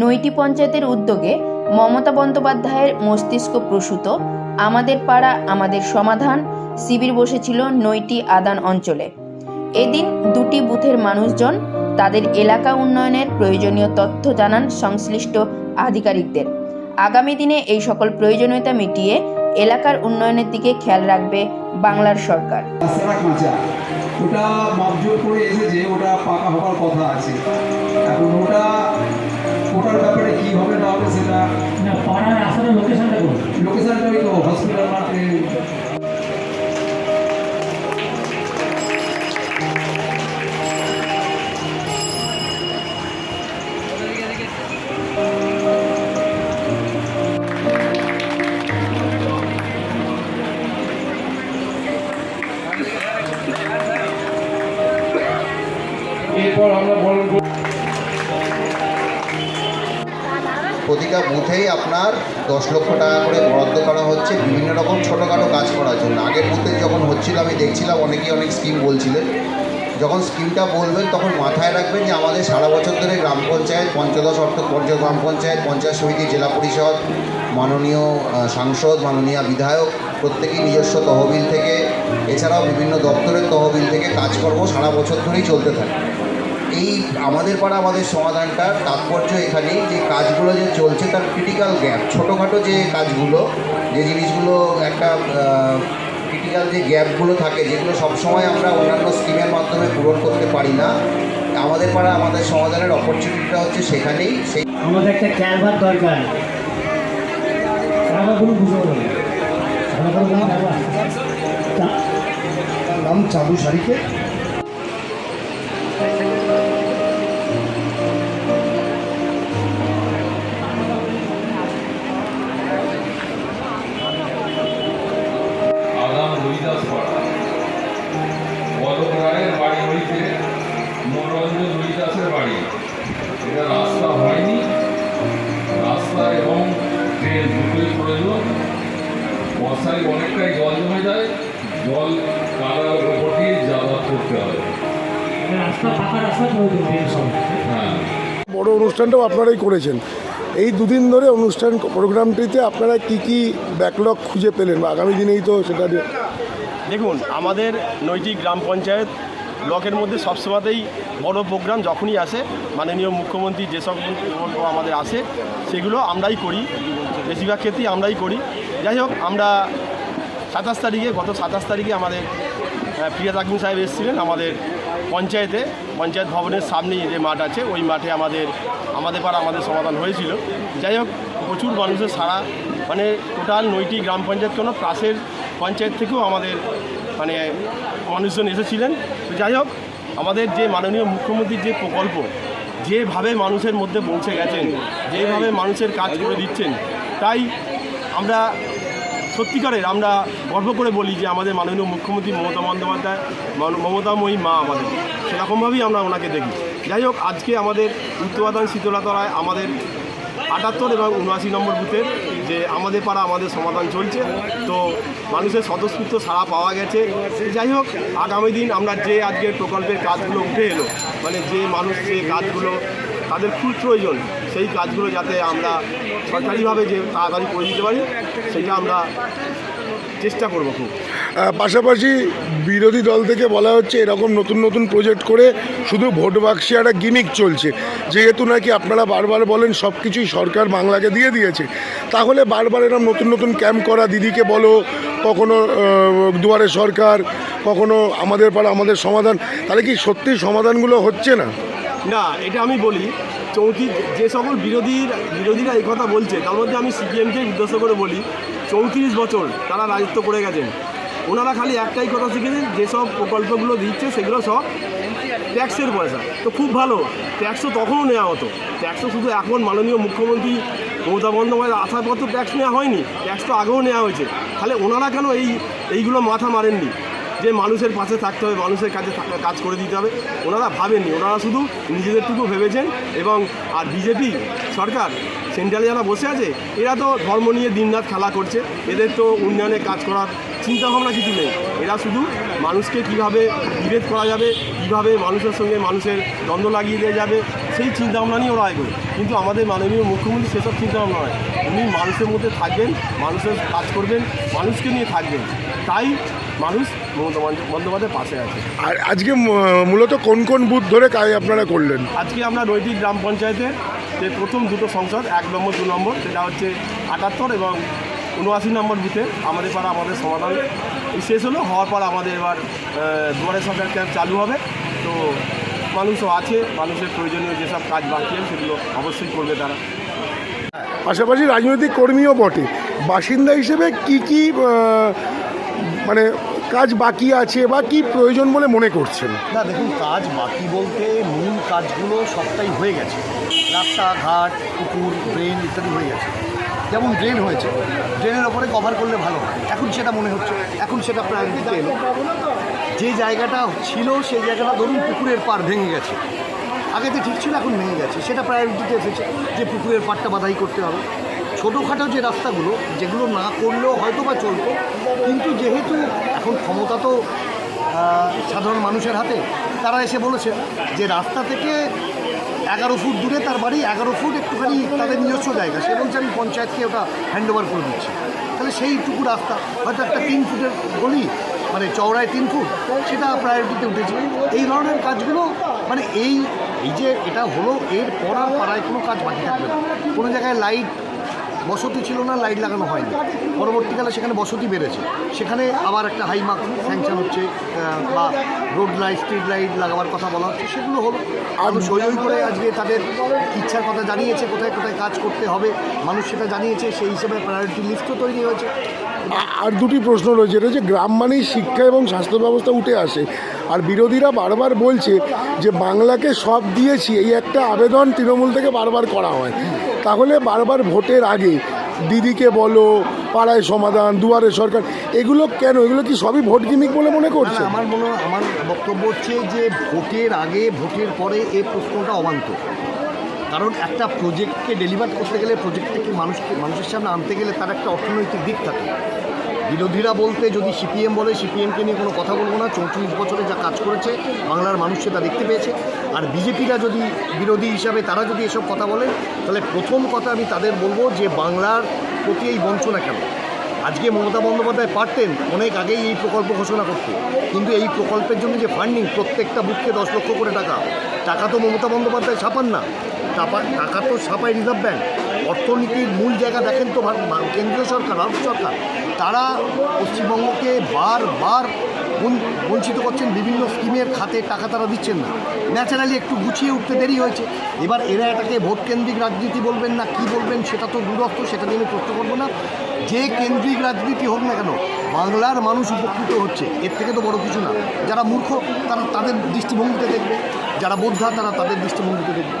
নৈটি পঞ্চায়েতের উদ্যোগে মমতা বন্দ্যোপাধ্যায়ের মস্তিষ্ক প্রসূত, আমাদের পাড়া, আমাদের সমাধান, শিবির বসেছিল নৈটি আদান অঞ্চলে। এদিন দুটি বুথের মানুষজন তাদের এলাকা উন্নয়নের প্রয়োজনীয় তথ্য জানান সংশ্লিষ্ট আধিকারিকদের। আগামী দিনে এই সকল প্রয়োজনীয়তা মিটিয়ে এলাকার উন্নয়নের দিকে খেয়াল রাখবে বাংলার সরকার। ওটা মাপজোর করে এসেছে, ওটা পাকা হওয়ার কথা আছে। এখন ওটা ওটার ব্যাপারে কি হবে না হবে সেটা না পাড়ার রাস্তার লোকেশনটা কোন লোকেশনটা ওই তো হসপিটাল মাঠে। এরপর আমরা বরণ প্রতিটা বুথেই আপনার দশ লক্ষ টাকা করে বরাদ্দ করা হচ্ছে। বিভিন্ন রকম ছোটোখাটো কাজ করার জন্য। আগের বুথে যখন হচ্ছিল, আমি দেখছিলাম, অনেকেই অনেক স্কিম বলছিলেন। যখন স্কিমটা বলবেন, তখন মাথায় রাখবেন যে আমাদের সারা বছর ধরে গ্রাম পঞ্চায়েত, পঞ্চদশ অর্থ পঞ্চ গ্রাম পঞ্চায়েত পঞ্চায়েত সমিতি, জেলা পরিষদ, মাননীয় সাংসদ, মাননীয় বিধায়ক, প্রত্যেকেই নিজস্ব তহবিল থেকে, এছাড়াও বিভিন্ন দপ্তরের তহবিল থেকে কাজকর্ম সারা বছর ধরেই চলতে থাকে। এই আমাদের পাড়া আমাদের সমাধানটার তাৎপর্য এখানেই যে কাজগুলো যে চলছে তার ক্রিটিক্যাল গ্যাপ ছোটোখাটো যে কাজগুলো যে জিনিসগুলো একটা ক্রিটিক্যাল যে গ্যাপগুলো থাকে যেগুলো সবসময় আমরা অন্যান্য স্কিমের মাধ্যমে পূরণ করতে পারি না আমাদের পাড়া আমাদের সমাধানের অপরচুনিটিটা হচ্ছে সেখানেই সেই আমাদের একটা ক্যালভার দরকার। নাম চাবু শাড়িকে? বড় অনুষ্ঠানটাও আপনারাই করেছেন। এই দুদিন ধরে অনুষ্ঠান প্রোগ্রামটিতে আপনারা কি কি ব্যাকলগ খুঁজে পেলেন? বা আগামী দিনেই তো সেটা দেখুন আমাদের নৈতিক গ্রাম পঞ্চায়েত ব্লকের মধ্যে সবসময়তেই বড় প্রোগ্রাম যখনই আসে মাননীয় মুখ্যমন্ত্রী যেসব প্রকল্প আমাদের আসে সেগুলো আমরাই করি। বেশিরভাগ ক্ষেত্রেই আমরাই করি। যাই হোক আমরা সাতাশ তারিখে গত সাতাশ তারিখে আমাদের প্রিয়া তাকিম সাহেব এসেছিলেন আমাদের পঞ্চায়েতে, পঞ্চায়েত ভবনের সামনেই যে মাঠ আছে, ওই মাঠে আমাদের আমাদের পাড়া আমাদের সমাধান হয়েছিল। যাই হোক, প্রচুর মানুষের সারা মানে টোটাল নয়টি গ্রাম পঞ্চায়েত কোনো, পাশের পঞ্চায়েত থেকেও আমাদের মানে মানুষজন এসেছিলেন। যাই হোক, আমাদের যে মাননীয় মুখ্যমন্ত্রীর যে প্রকল্প, যেভাবে মানুষের মধ্যে পৌঁছে গেছেন, যেভাবে মানুষের কাজ করে দিচ্ছেন, তাই আমরা সত্যিকারের আমরা গর্ব করে বলি যে আমাদের মাননীয় মুখ্যমন্ত্রী মমতা বন্দ্যোপাধ্যায় মমতাময়ী মা আমাদের। সেরকমভাবেই আমরা ওনাকে দেখি। যাই হোক, আজকে আমাদের উত্তরাদান শীতলাতলায় আমাদের আটাত্তর এবং উনআশি নম্বর বুথের যে আমাদের পাড়া, আমাদের সমাধান চলছে। তো মানুষের স্বতঃস্ফূর্ত সাড়া পাওয়া গেছে। যাই হোক, আগামী দিন আমরা যে আজকের প্রকল্পের কাজগুলো উঠে এলো মানে যে মানুষ যে কাজগুলো তাদের খুব প্রয়োজন, সেই কাজগুলো যাতে আমরা সরকারিভাবে যে তাড়াতাড়ি করে দিতে পারি, সেটা আমরা চেষ্টা করব খুব। পাশাপাশি বিরোধী দল থেকে বলা হচ্ছে এরকম নতুন নতুন প্রজেক্ট করে শুধু ভোট বাক্সে একটা গিমিক চলছে। যেহেতু নাকি আপনারা বারবার বলেন সব কিছুই সরকার বাংলাকে দিয়ে দিয়েছে, তাহলে বারবার এরকম নতুন নতুন ক্যাম্প করা, দিদিকে বলো, কখনো দুয়ারে সরকার, কখনো আমাদের পাড়া আমাদের সমাধান, তাহলে কি সত্যি সমাধানগুলো হচ্ছে না? না, এটা আমি বলি চৌত্রিশ যে সকল বিরোধীর, বিরোধীরা এই কথা বলছে, তার মধ্যে আমি সিপিএমকে উদ্দেশ্য করে বলি, চৌত্রিশ বছর তারা রাজত্ব করে গেছেন। ওনারা খালি একটাই কথা শিখেছেন যেসব প্রকল্পগুলো দিচ্ছে, সেগুলো সব ট্যাক্সের পয়সা। তো খুব ভালো, ট্যাক্সও তখনও নেওয়া হতো। ট্যাক্সও শুধু এখন মাননীয় মুখ্যমন্ত্রী মমতা বন্দ্যোপাধ্যায় আসার পর তো ট্যাক্স নেওয়া হয়নি, ট্যাক্স তো আগেও নেওয়া হয়েছে। তাহলে ওনারা কেন এই, এইগুলো মাথা মারেননি? যে মানুষের পাশে থাকতে হবে, মানুষের কাছে কাজ করে দিতে হবে, ওনারা ভাবেননি। ওনারা শুধু নিজেদেরটুকু ভেবেছেন এবং আর বিজেপি সরকার সেন্ট্রালে যারা বসে আছে, এরা তো ধর্ম নিয়ে দিনরাত খেলা করছে, এদের তো উন্নয়নে কাজ করার চিন্তাভাবনা কিছু নেই। এরা শুধু মানুষকে কীভাবে বিভেদ করা যাবে, কীভাবে মানুষের সঙ্গে মানুষের দ্বন্দ্ব লাগিয়ে দেওয়া যাবে, সেই চিন্তাভাবনা নিয়ে ওরা এগোয়। কিন্তু আমাদের মাননীয় মুখ্যমন্ত্রী সেসব চিন্তাভাবনা নয়। উনি মানুষের মধ্যে থাকবেন, মানুষের কাজ করবেন, মানুষকে নিয়ে থাকবেন। তাই মানুষ মমতা বন্দ্যোপাধ্যায়ের পাশে আছে। আর আজকে মূলত কোন কোন বুথ ধরে কাজ আপনারা করলেন? আজকে আমরা নৈতিক গ্রাম পঞ্চায়েতের যে প্রথম দুটো সংসদ এক নম্বর দু নম্বর সেটা হচ্ছে আটাত্তর এবং উনআশি নম্বর বুথে আমাদের পাড়া আমাদের সমাধান শেষ হলো। হওয়ার পর আমাদের এবার দুয়ারে সরকার ক্যাম্প চালু হবে। তো মানুষও আছে মানুষের প্রয়োজনীয় যেসব কাজ বাকি আছে সেগুলো অবশ্যই করবে তারা। পাশাপাশি রাজনৈতিক কর্মীও বটে। বাসিন্দা হিসেবে কি কি মানে কাজ বাকি আছে বা কি প্রয়োজন বলে মনে করছেন? না, দেখুন, কাজ বাকি বলতে মূল কাজগুলো সবটাই হয়ে গেছে। রাস্তাঘাট, পুকুর ড্রেন ইত্যাদি হয়ে গেছে। যেমন ড্রেন হয়েছে ড্রেনের ওপরে কভার করলে ভালো। এখন সেটা মনে হচ্ছে, এখন সেটা প্রায়োরিটিতে এলো। যে জায়গাটা ছিল, সেই জায়গাটা ধরুন পুকুরের পার ভেঙে গেছে। আগে তো ঠিক ছিল, এখন ভেঙে গেছে। সেটা প্রায়োরিটিতে এসেছে যে পুকুরের পাড়টা বাধাই করতে হবে। ছোটোখাটো যে রাস্তাগুলো, যেগুলো না করলেও হয়তো বা চলতো, কিন্তু যেহেতু এখন ক্ষমতা তো সাধারণ মানুষের হাতে, তারা এসে বলেছে যে রাস্তা থেকে এগারো ফুট দূরে তার বাড়ি, এগারো ফুট একটুখানি তাদের নিজস্ব জায়গা। সে বলছে, আমি পঞ্চায়েতকে ওটা হ্যান্ড ওভার করে দিচ্ছি। তাহলে সেইটুকু রাস্তা, হয়তো একটা তিন ফুটের গলি মানে চওড়ায় তিন ফুট, সেটা প্রায়োরিটিতে উঠেছে। এই ধরনের কাজগুলো মানে এই এই যে এটা হলো এর পর আর পাড়ায় কোনো কাজ বাকি থাকবে না। কোনো জায়গায় লাইট বসতি ছিল না লাইট লাগানো হয়নি। পরবর্তীকালে সেখানে বসতি বেড়েছে। সেখানে আবার একটা হাই মার্ক স্যাংশন হচ্ছে বা রোড লাইট স্ট্রিট লাইট লাগাবার কথা বলা হচ্ছে সেগুলো হলো। মানুষ হই করে আজকে তাদের ইচ্ছার কথা জানিয়েছে কোথায় কোথায় কাজ করতে হবে। মানুষ সেটা জানিয়েছে সেই হিসেবে প্রায়োরিটি লিস্টও তৈরি হয়েছে। আর দুটি প্রশ্ন রয়েছে এটা হচ্ছে গ্রাম মানেই শিক্ষা এবং স্বাস্থ্য ব্যবস্থা উঠে আসে। আর বিরোধীরা বারবার বলছে যে বাংলাকে সব দিয়েছি এই একটা আবেদন তৃণমূল থেকে বারবার করা হয়। তাহলে বারবার ভোটের আগে দিদিকে বলো পাড়ায় সমাধান দুয়ারে সরকার এগুলো কেন? এগুলো কি সবই ভোট গিমিক বলে মনে করছে? আমার মনে হয়- আমার বক্তব্য হচ্ছে যে ভোটের আগে ভোটের পরে এই প্রশ্নটা অবান্ত কারণ একটা প্রজেক্টকে ডেলিভার করতে গেলে প্রজেক্টটাকে মানুষকে মানুষের সামনে আনতে গেলে তার একটা অর্থনৈতিক দিক থাকে। বিরোধীরা বলতে, যদি সিপিএম বলে, সিপিএমকে নিয়ে কোনো কথা বলব না। চৌত্রিশ বছরে যা কাজ করেছে, বাংলার মানুষ সেটা দেখতে পেয়েছে। আর বিজেপিরা যদি বিরোধী হিসাবে তারা যদি এসব কথা বলে, তাহলে প্রথম কথা আমি তাদের বলব যে বাংলার প্রতি এই বঞ্চনা কেন? আজকে মমতা বন্দ্যোপাধ্যায় পারতেন অনেক আগেই এই প্রকল্প ঘোষণা করতে। কিন্তু এই প্রকল্পের জন্য যে ফান্ডিং প্রত্যেকটা বুথকে দশ লক্ষ করে টাকা। টাকা তো মমতা বন্দ্যোপাধ্যায় ছাপান না। টাকা তো ছাপায় রিজার্ভ ব্যাঙ্ক। অর্থনীতির মূল জায়গা দেখেন তো কেন্দ্রীয় সরকার, ভারত সরকার। তারা পশ্চিমবঙ্গকে বারবার বঞ্চিত করছেন, বিভিন্ন স্কিমের খাতে টাকা তারা দিচ্ছেন না। ন্যাচারালি একটু গুছিয়ে উঠতে দেরি হয়েছে। এবার এরা এটাকে ভোট কেন্দ্রিক রাজনীতি বলবেন না, কি বলবেন সেটা তো দূরস্থ সেটা নিয়ে আমি প্রশ্ন করব না। যে কেন্দ্রিক রাজনীতি হোক না কেন, বাংলার মানুষ উপকৃত হচ্ছে। এর থেকে তো বড় কিছু না। যারা মূর্খ, তারা তাদের দৃষ্টিভঙ্গিতে দেখবে। যারা বোদ্ধা, তারা তাদের দৃষ্টিভঙ্গিতে দেখবে।